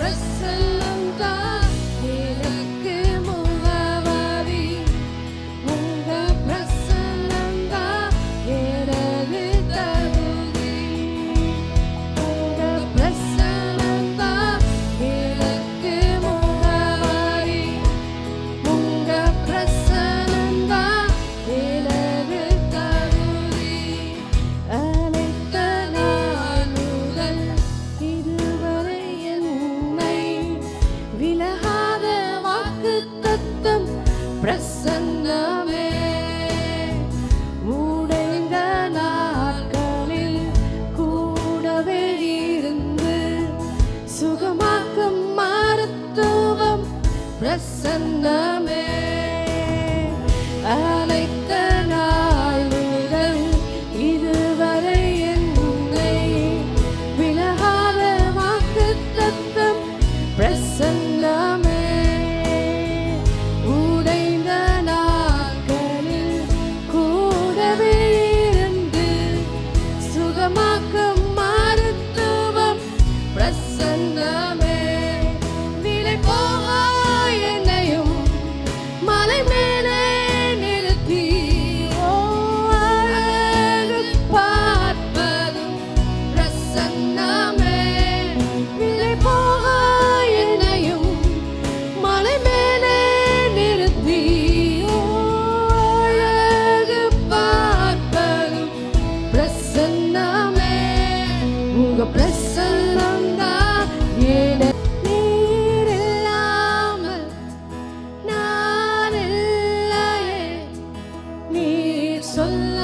Christmas. பிரசன்னமே அழைத்த நாள் முதல் இதுவரை என்னை விலகாத வாக்கு தத்தம் பிரசன்னமே உடைந்த நாட்களில் கூடவே இருந்து சுகமாக்கும் உங்க பிரசன்னம் தான் நீர் இல்லாமல் நான் இல்லையே. நீர் சொல்லாமல்